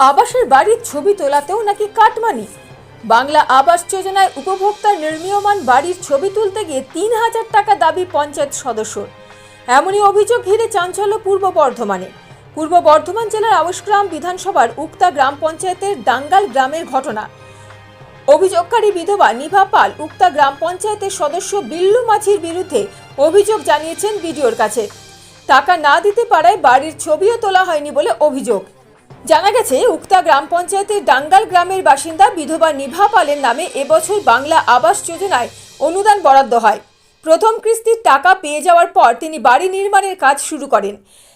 আবাসের বাড়ির ছবি তোলাতেও নাকি কাটমানি। বাংলা আবাস যোজনায় উপভোক্তার নির্মীয়মান বাড়ির ছবি তুলতে গিয়ে তিন হাজার টাকা দাবি পঞ্চায়েত সদস্যর। এমনই অভিযোগ ঘিরে চাঞ্চল্য পূর্ব বর্ধমানে। পূর্ব বর্ধমান জেলার আউশগ্রাম বিধানসভার উক্তা গ্রাম পঞ্চায়েতের ডাঙ্গাল গ্রামের ঘটনা। অভিযোগকারী বিধবা নিভা পাল, উক্তা গ্রাম পঞ্চায়েতের সদস্য বিল্লু মাঝির বিরুদ্ধে অভিযোগ জানিয়েছেন বিডিওর কাছে। টাকা না দিতে পারায় বাড়ির ছবিও তোলা হয়নি বলে অভিযোগ। জানা গেছে, উক্তা গ্রাম পঞ্চায়েতের ডাঙ্গাল গ্রামের বাসিন্দা বিধবা নিভা পালের নামে এবছর বাংলা আবাস যোজনায় অনুদান বরাদ্দ হয়। প্রথম কিস্তির টাকা পেয়ে যাওয়ার পর তিনি বাড়ি নির্মাণের কাজ শুরু করেন।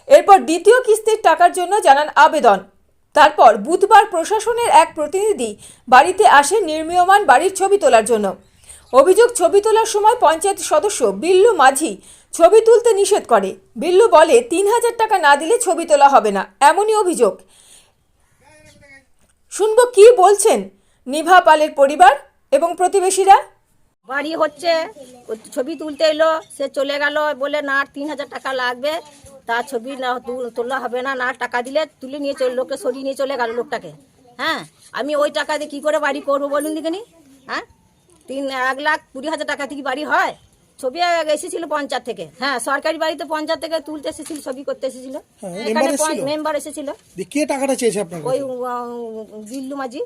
এরপর দ্বিতীয় কিস্তির টাকার জন্য জানান আবেদন। তারপর বুধবার প্রশাসনের এক প্রতিনিধি বাড়িতে আসে নির্মীয়মান বাড়ির ছবি তোলার জন্য। অভিযোগ, ছবি তোলার সময় পঞ্চায়েত সদস্য বিল্লু মাঝি ছবি তুলতে নিষেধ করে। বিল্লু বলে, তিন হাজার টাকা না দিলে ছবি তোলা হবে না। এমনই অভিযোগ। শুনব কি বলছেন নিভা পালের পরিবার এবং প্রতিবেশীরা? বাড়ি হচ্ছে ছবি তুলতে এলো, সে চলে গেল, বলে, না আর তিন হাজার টাকা লাগবে। তার ছবি না তোলা হবে না না, টাকা দিলে তুলে নিয়ে চলে, লোককে সরিয়ে নিয়ে চলে গেল লোকটাকে। হ্যাঁ আমি ওই টাকা দিয়ে কী করে বাড়ি করব বলুন দিকেনি হ্যাঁ তিন, এক লাখ কুড়ি হাজার টাকা থেকে বাড়ি হয়? ছবি এসেছিল পঞ্চায়েত থেকে। হ্যাঁ সরকারি বাড়িতে পঞ্চায়েত থেকে তুলতে এসেছিল ছবি করতে এসেছিল। হ্যাঁ, এখানে মেম্বার এসেছিল? কে টাকাটা চেয়েছে আপনার ওই বিল্লু মাঝি।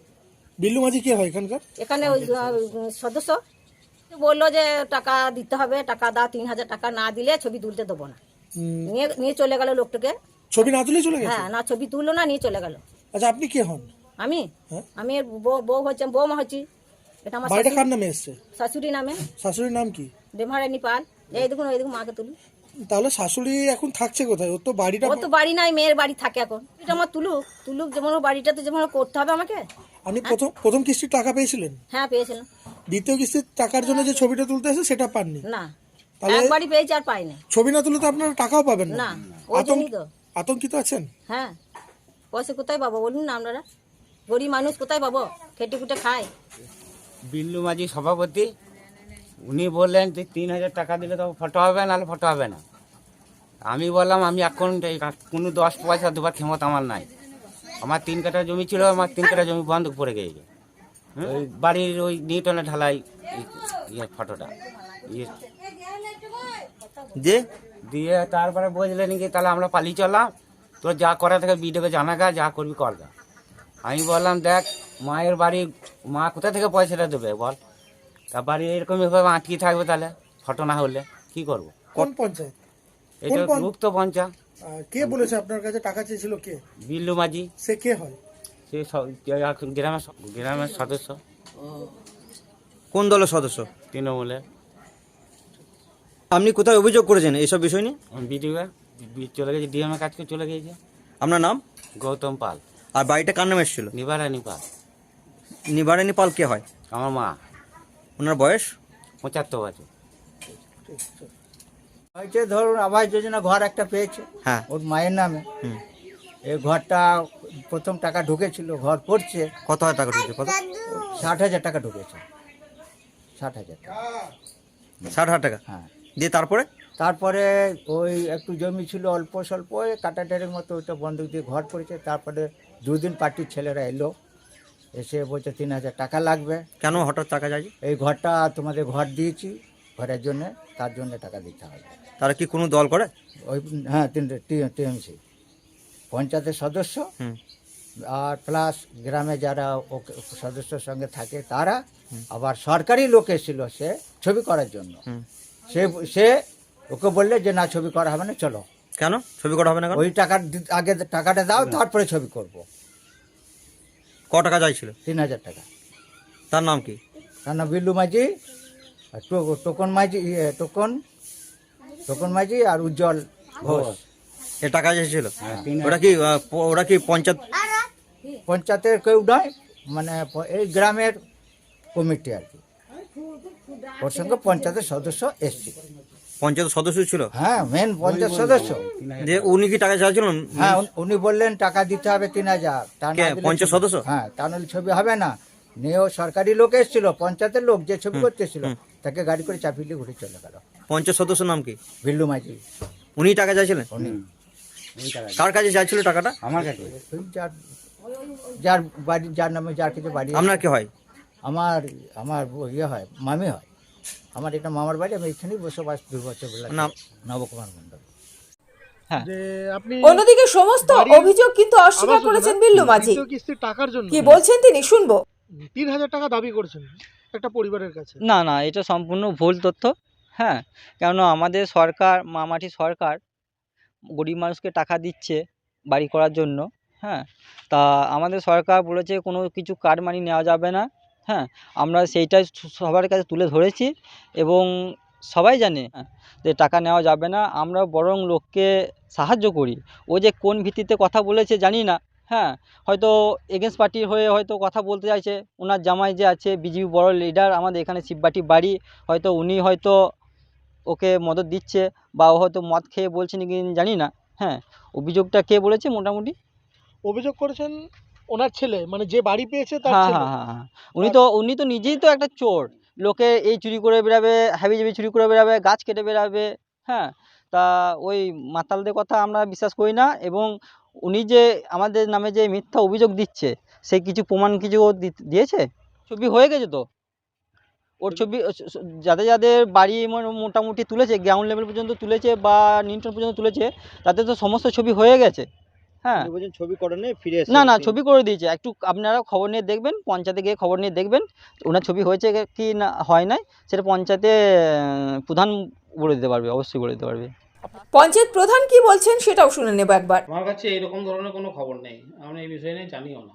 বিল্লু মাঝি কে হয় এখানকার? এখানে ওই সদস্য। বলল যে টাকা দিতে হবে টাকা দাও তিন হাজার টাকা না দিলে ছবি তুলতে দেবো না। নিয়ে নিয়ে চলে গেল লোকটাকে। ছবি না তুলে চলে গেছে? হ্যাঁ না ছবি তুললো না নিয়ে চলে গেল। আচ্ছা আপনি কে হন? আমি? হ্যাঁ। আমি বউ বউ হচ্ছে বৌমা হচ্ছি। এটা আমার বাড়িটা শাশুড়ি- কার নামে এসছে? শাশুড়ি নামে। শাশুড়ির নাম কি? পাল এই দেখুন ওই দেখুন মাকে তুলি। তাহলে শাশুড়ি এখন থাকছে কোথায়? ওর তো বাড়িটা ও তো বাড়ি নাই মেয়ের বাড়ি থাকে এখন। এটা আমার তুলুক তুলুক যেমন ওর বাড়িটা তো যেমন করতে হবে আমাকে। আপনি প্রথম প্রথম কিস্তির টাকা পেয়েছিলেন? হ্যাঁ পেয়েছিলাম। দ্বিতীয় কিস্তির টাকার জন্য যে ছবিটা তুলতে এসে সেটা পাননি? না। তাহলে- একবারই পেয়েছি আর পাইনি। ছবি না তুলে তো আপনারা টাকাও পাবেন না। আতঙ্কিত আছেন? হ্যাঁ। পয়সা কোথায় পাবো বলুন না আপনারা? গরিব মানুষ কোথায় পাবো? খেটে খুটে খায়। বিল্লু মাঝি সভাপতি। উনি বললেন যে তিন হাজার টাকা দিলে তো ফটো হবে নাহলে ফটো হবে না। আমি বললাম আমি এখন কোনো দশ পয়সা দেবার ক্ষমতা আমার নাই। আমার তিন কাটা জমি ছিল আমার তিন কাটা জমি বন্ধ পড়ে গেছে ওই বাড়ির ওই নিউটনে ঢালাই ইয়ে ফটোটা। ইয়ে। যে? দিয়ে তারপরে বুঝলেন কি তাহলে আমরা পালিয়ে চললাম। তোর যা করা থেকে বিডিওকে জানা গা যা করবি কর গা। আমি বললাম দেখ মায়ের বাড়ি মা কোথা থেকে পয়সাটা দেবে বল? তা বাড়ি এরকমই ভাবে আটকে থাকবে তাহলে ফটো না হলে? কি করব? কোন পঞ্চায়েত? এটা পঞ্চ- মুক্ত পঞ্চা আহ, কে বলেছে আপনার কাছে টাকা চেয়েছিল কে? বিল্লু মাঝি। সে কে হয়? সে গ্রামের স- গ্রামের সদস্য। কোন দলের সদস্য? তৃণমূলের। আপনি কোথায় অভিযোগ করেছেন এইসব বিষয় নিয়ে? বিডিও চলে গেছে ডিএমের কাজ করে চলে গিয়েছে। আপনার নাম? গৌতম পাল। আর বাড়িটা কার নামে এসেছিল? নিবারানি পাল। নিবারানি পাল কে হয়? আমার মা। ওনার বয়স? পঁচাত্তর বছর। হয়েছে ধরুন আবাস যোজনা ঘর একটা পেয়েছে। হ্যাঁ। ওর মায়ের নামে। হুম। এই ঘরটা প্রথম টাকা ঢুকেছিল ঘর পড়ছে। কত হাজার টাকা ঢুকেছে? কত? ষাট হাজার টাকা ঢুকেছে। ষাট হাজার টাকা। ষাট হাজার টাকা? হ্যাঁ। দিয়ে তারপরে? তারপরে ওই একটু জমি ছিল অল্প স্বল্প ওই কাটাটারের মতো ওইটা বন্ধক দিয়ে ঘর পড়েছে। তারপরে দুদিন পার্টির ছেলেরা এলো। এসে বলছে তিন হাজার টাকা লাগবে। কেন হঠাৎ টাকা চাইছে? এই ঘরটা তোমাদের ঘর দিয়েছি ঘরের জন্য তার জন্য টাকা দিতে হবে। তারা কি কোনো দল করে? ওই হ্যাঁ তিনটে টিএমসি। পঞ্চায়েতের সদস্য আর প্লাস গ্রামে যারা ওকে সদস্যর সঙ্গে থাকে তারা আবার সরকারি লোক এসেছিল সে ছবি করার জন্য। সে সে ওকে বললে যে না ছবি করা হবে না চলো। কেন? ছবি করা হবে না ওই টাকা আগে টাকাটা দাও তারপরে ছবি করব। ক টাকা চাইছিল? তিন হাজার টাকা। তার নাম কি? তার নাম বিল্লু মাঝি আর টো- টোকন মাঝি টোকন টোকন মাঝি আর উজ্জ্বল ঘোষ। এ টাকা চাইছিল ওরা কি আহ, প- ওরা কি পঞ্চায়েত? পঞ্চায়েতের কেউ নয় মানে প- এই গ্রামের কমিটি আর কি। ওর সঙ্গে পঞ্চায়েতের সদস্য এসছে পঞ্চায়েত সদস্য ছিল? হ্যাঁ মেন পঞ্চায়েত সদস্য। যে উনি কি টাকা চাইছিলেন? হ্যাঁ উনি- বললেন টাকা দিতে হবে তিন হাজার। পঞ্চায়েত সদস্য? হ্যাঁ তা নাহলে ছবি হবে না। নিয়েও সরকারি লোক এসেছিল পঞ্চায়েতের লোক যে ছবি করতে এসেছিল তাকে গাড়ি করে চাপিয়ে ঘুরে চলে গেল। পঞ্চায়েত সদস্যর নাম কি? বিল্লু মাঝি উনি টাকা চাইছিলেন? উনি। কার কাছে চাইছিল টাকাটা? আমার কাছে। চার যার বাড়ি যার নামে যার কিছু বাড়ি আপনার কি হয়? আমার আমার ইয়ে হয় মামি হয়। আমার এটা মামার বাড়ি আমি এখানেই বসবাস দুই বছর নাম? নবকুমার মন্ডল অন্যদিকে সমস্ত অভিযোগ কিন্তু অস্বীকার করেছেন বিল্লু মাঝি। টাকার জন্য কি বলছেন তিনি? শুনব। তিন হাজার টাকা দাবি করছেন একটা পরিবারের কাছে। না না এটা সম্পূর্ণ ভুল তথ্য। হ্যাঁ কেননা আমাদের সরকার মামাটি সরকার গরিব মানুষকে টাকা দিচ্ছে বাড়ি করার জন্য। হ্যাঁ তা আমাদের সরকার বলেছে কোনো কিছু কার্ড মানি নেওয়া যাবে না। হ্যাঁ আমরা সেইটাই সবার কাছে তুলে ধরেছি এবং সবাই জানে যে টাকা নেওয়া যাবে না। আমরা বরং লোককে সাহায্য করি। ও যে কোন ভিত্তিতে কথা বলেছে জানি না। হ্যাঁ হয়তো এগেন্স্ট পার্টির হয়ে হয়তো কথা বলতে চাইছে। ওনার জামাই যে আছে বিজেপি বড় লিডার আমাদের এখানে শিববাটি বাড়ি। হয়তো উনি হয়তো ওকে মদত দিচ্ছে বা ও হয়তো মদ খেয়ে বলছে নাকি জানি না। হ্যাঁ অভিযোগটা কে বলেছে মোটামুটি? অভিযোগ করেছেন ওনার ছেলে মানে যে বাড়ি পেয়েছে তার হ্যাঁ ছেলে। হ্যাঁ হ্যাঁ হ্যাঁ। উনি তো উনি তো নিজেই তো একটা চোর। লোকে এই চুরি করে বেরাবে হাবি জাবি চুরি করে বেরাবে গাছ কেটে বেরাবে হ্যাঁ। তা ওই মাতালদের কথা আমরা বিশ্বাস করি না এবং উনি যে আমাদের নামে যে মিথ্যা অভিযোগ দিচ্ছে সে কিছু প্রমাণ কিছু ও দি- দিয়েছে? ছবি হয়ে গেছে তো? ওর ছবি ও স- স- যাদের যাদের বাড়ি মো- মোটামুটি তুলেছে গ্রাউন্ড লেভেল পর্যন্ত তুলেছে বা নিউটন পর্যন্ত তুলেছে তাদের তো সমস্ত ছবি হয়ে গেছে। হ্যাঁ। ছবি করেনি ফিরে না না ছবি করে দিয়েছে। একটু আপনারা খবর নিয়ে দেখবেন পঞ্চায়েতে গিয়ে খবর নিয়ে দেখবেন ওনার ছবি হয়েছে কি না হয় নাই সেটা পঞ্চায়েতে প্রধান বলে দিতে পারবে অবশ্যই বলে দিতে পারবে। পঞ্চায়েত প্রধান কি বলছেন সেটাও শুনে নেব একবার। আমার কাছে এরকম ধরনের কোনো খবর নেই আমি এই বিষয়ে নিয়ে জানিও না।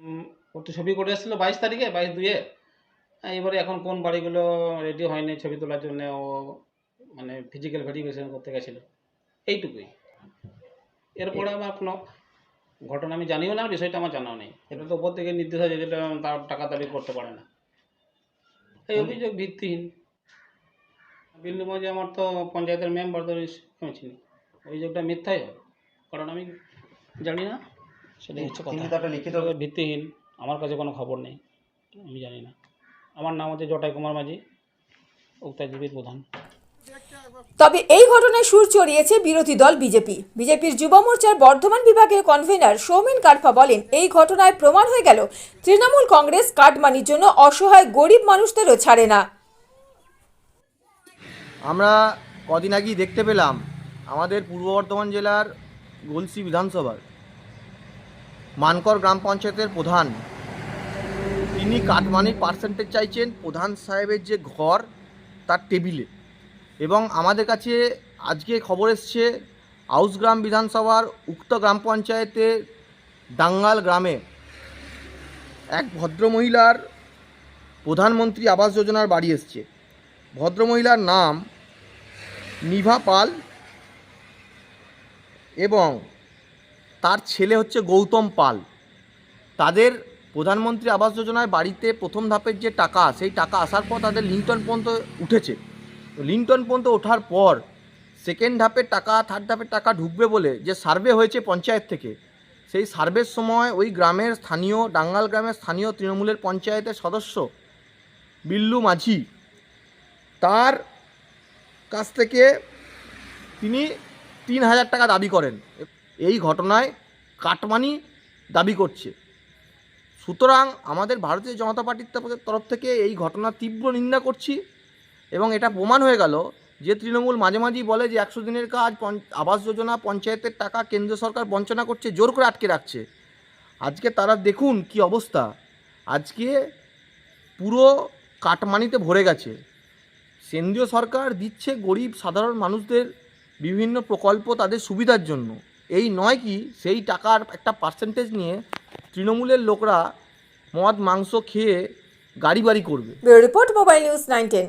উম, ও তো ছবি করে এসেছিল বাইশ তারিখে বাইশ দুয়ে হ্যাঁ, এবারে এখন কোন বাড়িগুলো রেডি হয়নি ছবি তোলার জন্য ও মানে ফিজিক্যাল ভেরিফিকেশন করতে গেছিল। এইটুকুই। এরপরে আমার কোনো ঘটনা আমি জানিও না বিষয়টা আমার জানাও নেই। এটা তো উপর থেকে নির্দেশ আছে যেটা তার টাকা দাবি করতে পারে না। এই অভিযোগ ভিত্তিহীন। বিল্লু মাঝি আমার তো পঞ্চায়েতের মেম্বার আমি চিনি। অভিযোগটা মিথ্যাই হবে কারণ আমি জানি না সেটাই হচ্ছে কথা। লিখিত? ভিত্তিহীন আমার কাছে কোনো খবর নেই আমি জানি না। আমার নাম হচ্ছে জটাই কুমার মাঝি উক্তাজীবীর প্রধান। তবে এই ঘটনায় সুর চড়িয়েছে বিরোধী দল বিজেপি। বিজেপির যুব মোর্চার বর্ধমান বিভাগের কনভেনার সৌমেন কারফা বলেন, এই ঘটনায় প্রমাণ হয়ে গেল, তৃণমূল কংগ্রেস কাটমানির জন্য অসহায় গরিব মানুষদেরও ছাড়ে না। আমরা কদিন আগেই দেখতে পেলাম, আমাদের পূর্ব বর্ধমান জেলার গলসি বিধানসভার মানকর গ্রাম পঞ্চায়েতের প্রধান, তিনি কাটমানির পার্সেন্টেজ চাইছেন, প্রধান সাহেবের যে ঘর, তার টেবিলে এবং আমাদের কাছে আজকে খবর এসছে, আউসগ্রাম বিধানসভার উক্ত গ্রাম পঞ্চায়েতের দাঙ্গাল গ্রামে এক ভদ্রমহিলার প্রধানমন্ত্রী আবাস যোজনার বাড়ি এসছে। ভদ্রমহিলার নাম নিভা পাল এবং তার ছেলে হচ্ছে গৌতম পাল। তাদের প্রধানমন্ত্রী আবাস যোজনায় বাড়িতে প্রথম ধাপের যে টাকা, সেই টাকা আসার পর তাদের লিন্টন পর্যন্ত উঠেছে। লিন্টন পর্যন্ত ওঠার পর সেকেন্ড ধাপের টাকা থার্ড ধাপের টাকা ঢুকবে বলে যে সার্ভে হয়েছে পঞ্চায়েত থেকে, সেই সার্ভের সময় ওই গ্রামের স্থানীয়, ডাঙ্গাল গ্রামের স্থানীয় তৃণমূলের পঞ্চায়েতের সদস্য বিল্লু মাঝি, তার কাছ থেকে তিনি তিন হাজার টাকা দাবি করেন। এই ঘটনায় কাটমানি দাবি করছে। সুতরাং আমাদের ভারতীয় জনতা পার্টির তরফ- থেকে এই ঘটনার তীব্র নিন্দা করছি। এবং এটা প্রমাণ হয়ে গেল যে তৃণমূল মাঝে মাঝেই বলে যে একশো দিনের কাজ আবাস যোজনা, পঞ্চায়েতের টাকা কেন্দ্র সরকার বঞ্চনা করছে, জোর করে আটকে রাখছে। আজকে তারা দেখুন কি অবস্থা। আজকে পুরো কাটমানিতে ভরে গেছে। কেন্দ্রীয় সরকার দিচ্ছে গরিব, সাধারণ মানুষদের বিভিন্ন প্রকল্প তাদের সুবিধার জন্য। এই নয় কি, সেই টাকার একটা পার্সেন্টেজ নিয়ে তৃণমূলের লোকরা মদ, মাংস খেয়ে গাড়ি বাড়ি করবে। Report mobile news nine ten.